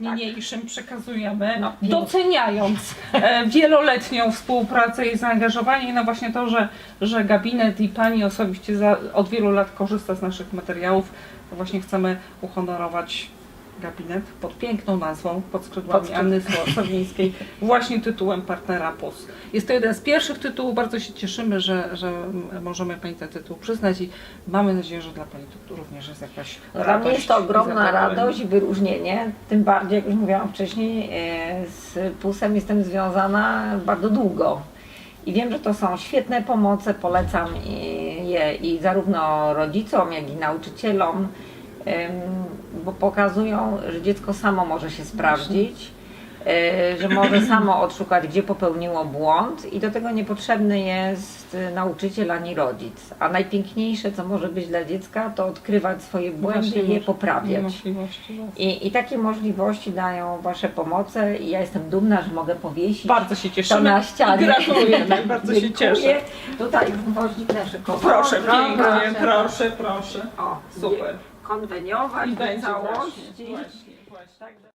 niniejszym przekazujemy, No, doceniając e, wieloletnią współpracę i zaangażowanie. I no właśnie to, że, że gabinet i Pani osobiście za, od wielu lat korzysta z naszych materiałów, to właśnie chcemy uhonorować gabinet pod piękną nazwą, pod skrzydłami Pod Anny Sowińskiej, właśnie tytułem Partnera PUS. Jest to jeden z pierwszych tytułów, bardzo się cieszymy, że, że możemy Pani ten tytuł przyznać i mamy nadzieję, że dla Pani to również jest jakaś Dla radość. mnie jest to ogromna radość i wyróżnienie. Tym bardziej, jak już mówiłam wcześniej, e, z PUS-em jestem związana bardzo długo. I wiem, że to są świetne pomoce, polecam je i zarówno rodzicom, jak i nauczycielom, bo pokazują, że dziecko samo może się sprawdzić, e, że może samo odszukać, gdzie popełniło błąd i do tego niepotrzebny jest nauczyciel ani rodzic. A najpiękniejsze, co może być dla dziecka, to odkrywać swoje błędy i je poprawiać. I, I takie możliwości dają Wasze pomoce i ja jestem dumna, że mogę powiesić Bardzo się to na ścianie. Gratulujemy, bardzo się cieszę. Tutaj woźnik nasze Proszę, pięknie, proszę, proszę. O, Super. Konweniować w całości. właśnie, właśnie. Także-